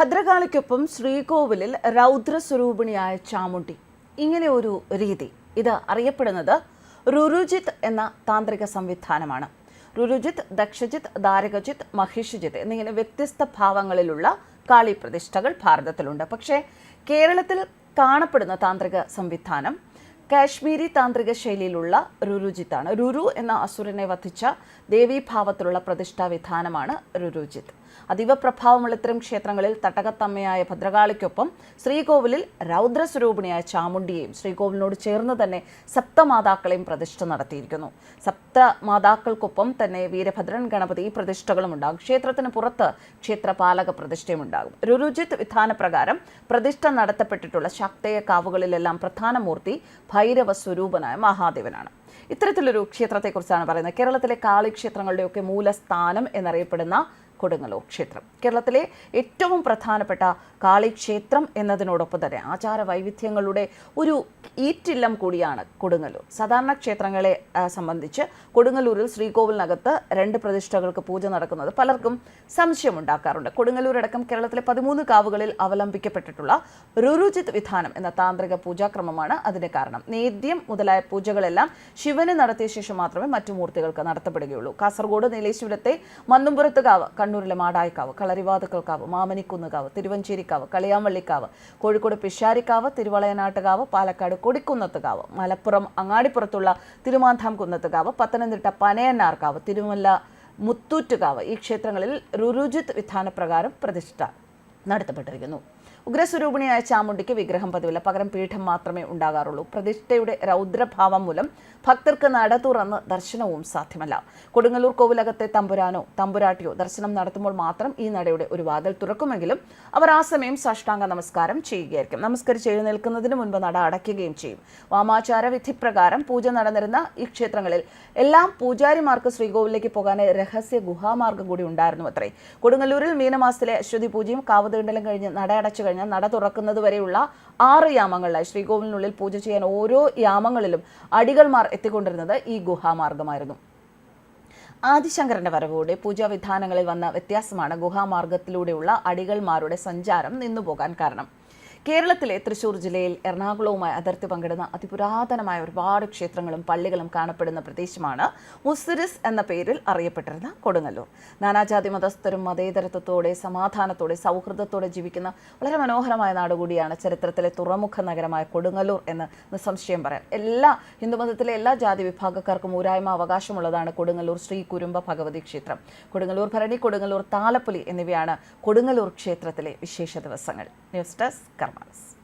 ഭദ്രകാളിക്കൊപ്പം ശ്രീകോവിലിൽ രൗദ്രസ്വരൂപിണിയായ ചാമുണ്ടി. ഇങ്ങനെ ഒരു രീതി. ഇത് അറിയപ്പെടുന്നത് റുരുജിത്ത് എന്ന താന്ത്രിക സംവിധാനമാണ്. റുരുജിത്ത് ദക്ഷജിത്ത് ദാരകജിത്ത് മഹിഷിജിത്ത് എന്നിങ്ങനെ വ്യത്യസ്ത ഭാവങ്ങളിലുള്ള കാളി പ്രതിഷ്ഠകൾ ഭാരതത്തിലുണ്ട്. പക്ഷേ കേരളത്തിൽ കാണപ്പെടുന്ന താന്ത്രിക സംവിധാനം കാശ്മീരി താന്ത്രിക ശൈലിയിലുള്ള രുരുജിത്താണ്. രുരു എന്ന അസുരനെ വധിച്ച ദേവീഭാവത്തിലുള്ള പ്രതിഷ്ഠാ വിധാനമാണ് രുരുജിത്ത്. അതീവ പ്രഭാവമുള്ള ഇത്തരം ക്ഷേത്രങ്ങളിൽ തട്ടകത്തമ്മയായ ഭദ്രകാളിക്കൊപ്പം ശ്രീകോവിലിൽ രൗദ്രസ്വരൂപിണിയായ ചാമുണ്ടിയെയും ശ്രീകോവിലിനോട് ചേർന്ന് തന്നെ സപ്തമാതാക്കളെയും പ്രതിഷ്ഠ നടത്തിയിരിക്കുന്നു. സപ്തമാതാക്കൾക്കൊപ്പം തന്നെ വീരഭദ്രൻ ഗണപതി പ്രതിഷ്ഠകളും ഉണ്ടാകും. ക്ഷേത്രത്തിന് പുറത്ത് ക്ഷേത്രപാലക പ്രതിഷ്ഠയും ഉണ്ടാകും. രുരുജിത്ത് വിധാനപ്രകാരം പ്രതിഷ്ഠ നടത്തപ്പെട്ടിട്ടുള്ള ശക്തയ കാവുകളിലെല്ലാം പ്രധാന മൂർത്തി ഭൈരവ സ്വരൂപനായ മഹാദേവനാണ്. ഇത്തരത്തിലൊരു ക്ഷേത്രത്തെക്കുറിച്ചാണ് പറയുന്നത്. കേരളത്തിലെ കാളി ക്ഷേത്രങ്ങളുടെയൊക്കെ മൂലസ്ഥാനം എന്നറിയപ്പെടുന്ന കൊടുങ്ങല്ലൂർ ക്ഷേത്രം. കേരളത്തിലെ ഏറ്റവും പ്രധാനപ്പെട്ട കാളിക്ഷേത്രം എന്നതിനോടൊപ്പം തന്നെ ആചാര വൈവിധ്യങ്ങളുടെ ഒരു ഈറ്റില്ലം കൂടിയാണ് കൊടുങ്ങല്ലൂർ. സാധാരണ ക്ഷേത്രങ്ങളെ സംബന്ധിച്ച് കൊടുങ്ങല്ലൂരിൽ ശ്രീകോവിലിനകത്ത് രണ്ട് പ്രതിഷ്ഠകൾക്ക് പൂജ നടക്കുന്നത് പലർക്കും സംശയമുണ്ടാക്കാറുണ്ട്. കൊടുങ്ങല്ലൂരടക്കം കേരളത്തിലെ പതിമൂന്ന് കാവുകളിൽ അവലംബിക്കപ്പെട്ടിട്ടുള്ള രുരുചിത് വിധാനം എന്ന താന്ത്രിക പൂജാക്രമമാണ് അതിന് കാരണം. നേദ്യം മുതലായ പൂജകളെല്ലാം ശിവന് നടത്തിയ ശേഷം മാത്രമേ മറ്റു മൂർത്തികൾക്ക് നടത്തപ്പെടുകയുള്ളൂ. കാസർഗോഡ് നീലേശ്വരത്തെ മന്നുംപുരത്ത് കാവ് കണ്ണൂരിലെ മാടായിക്കാവ് കളരിവാതുക്കൽക്കാവ് മാമനിക്കുന്നുകാവ് മാമനിക്കുന്ന് കാവ് തിരുവഞ്ചേരിക്കാവ് കളിയാമ്പള്ളിക്കാവ് കോഴിക്കോട് പിഷാരിക്കാവ് തിരുവളയനാട്ടുകാവ് പാലക്കാട് കൊടിക്കുന്നത്തുകാവ് മലപ്പുറം അങ്ങാടിപ്പുറത്തുള്ള തിരുമാന്താം കുന്നത്തുകാവ് പത്തനംതിട്ട പനയന്നാർക്കാവ് തിരുമല്ല മുത്തൂറ്റുകാവ് ഈ ക്ഷേത്രങ്ങളിൽ രുരുജിത് വിധാനപ്രകാരം പ്രതിഷ്ഠ നടത്തപ്പെട്ടിരിക്കുന്നു. ഉഗ്രസ്വരൂപിണിയായ ചാമുണ്ടിക്ക് വിഗ്രഹം പതിവില്ല. പകരം പീഠം മാത്രമേ ഉണ്ടാകാറുള്ളൂ. പ്രതിഷ്ഠയുടെ രൗദ്രഭാവം മൂലം ഭക്തർക്ക് നട തുറന്ന് ദർശനവും സാധ്യമല്ല. കൊടുങ്ങല്ലൂർ കോവിലകത്തെ തമ്പുരാനോ തമ്പുരാട്ടിയോ ദർശനം നടത്തുമ്പോൾ മാത്രം ഈ നടയുടെ ഒരു വാതിൽ തുറക്കുമെങ്കിലും അവർ ആ സമയം സാഷ്ടാംഗ നമസ്കാരം ചെയ്യുകയായിരിക്കും. നമസ്കരിച്ച് എഴുന്നേൽക്കുന്നതിന് മുൻപ് നട അടയ്ക്കുകയും ചെയ്യും. വാമാചാര വിധിപ്രകാരം പൂജ നടന്നിരുന്ന ഈ ക്ഷേത്രങ്ങളിൽ എല്ലാം പൂജാരിമാർക്ക് ശ്രീകോവിലേക്ക് പോകാൻ രഹസ്യ ഗുഹാമാർഗം കൂടി ഉണ്ടായിരുന്നു അത്രേ കൊടുങ്ങല്ലൂരിൽ മീനമാസത്തിലെ അശ്വതി പൂജയും കാവതീണ്ടലും കഴിഞ്ഞ് നട അടച്ചു കഴിഞ്ഞാൽ നട തുറക്കുന്നത് വരെയുള്ള ആറ് യാമങ്ങളിലായി. ശ്രീകോവിലിനുള്ളിൽ പൂജ ചെയ്യാൻ ഓരോ യാമങ്ങളിലും അടികൾമാർ എത്തിക്കൊണ്ടിരുന്നത് ഈ ഗുഹാമാർഗമായിരുന്നു. ആദിശങ്കരന്റെ വരവോടെ പൂജാവിധാനങ്ങളിൽ വന്ന വ്യത്യാസമാണ് ഗുഹാമാർഗത്തിലൂടെയുള്ള അടികൾമാരുടെ സഞ്ചാരം നിന്നുപോകാൻ കാരണം. കേരളത്തിലെ തൃശൂർ ജില്ലയിൽ എറണാകുളവുമായി അതിർത്തി പങ്കിടുന്ന അതിപുരാതനമായ ഒരുപാട് ക്ഷേത്രങ്ങളും പള്ളികളും കാണപ്പെടുന്ന പ്രദേശമാണ് മുസ്സിരിസ് എന്ന പേരിൽ അറിയപ്പെട്ടിരുന്ന കൊടുങ്ങല്ലൂർ. നാനാജാതി മതസ്ഥരും മതേതരത്വത്തോടെ സമാധാനത്തോടെ സൗഹൃദത്തോടെ ജീവിക്കുന്ന വളരെ മനോഹരമായ നാടുകൂടിയാണ് ചരിത്രത്തിലെ തുറമുഖ നഗരമായ കൊടുങ്ങല്ലൂർ എന്ന് നിസ്സംശയം പറയാം. എല്ലാ ഹിന്ദുമതത്തിലെ എല്ലാ ജാതി വിഭാഗക്കാർക്കും ഊരായ്മ അവകാശമുള്ളതാണ് കൊടുങ്ങല്ലൂർ ശ്രീ കുരുമ്പ ഭഗവതി ക്ഷേത്രം. കൊടുങ്ങല്ലൂർ ഭരണി കൊടുങ്ങല്ലൂർ താലപ്പൊലി എന്നിവയാണ് കൊടുങ്ങല്ലൂർ ക്ഷേത്രത്തിലെ വിശേഷ ദിവസങ്ങൾ. News desk Armadas.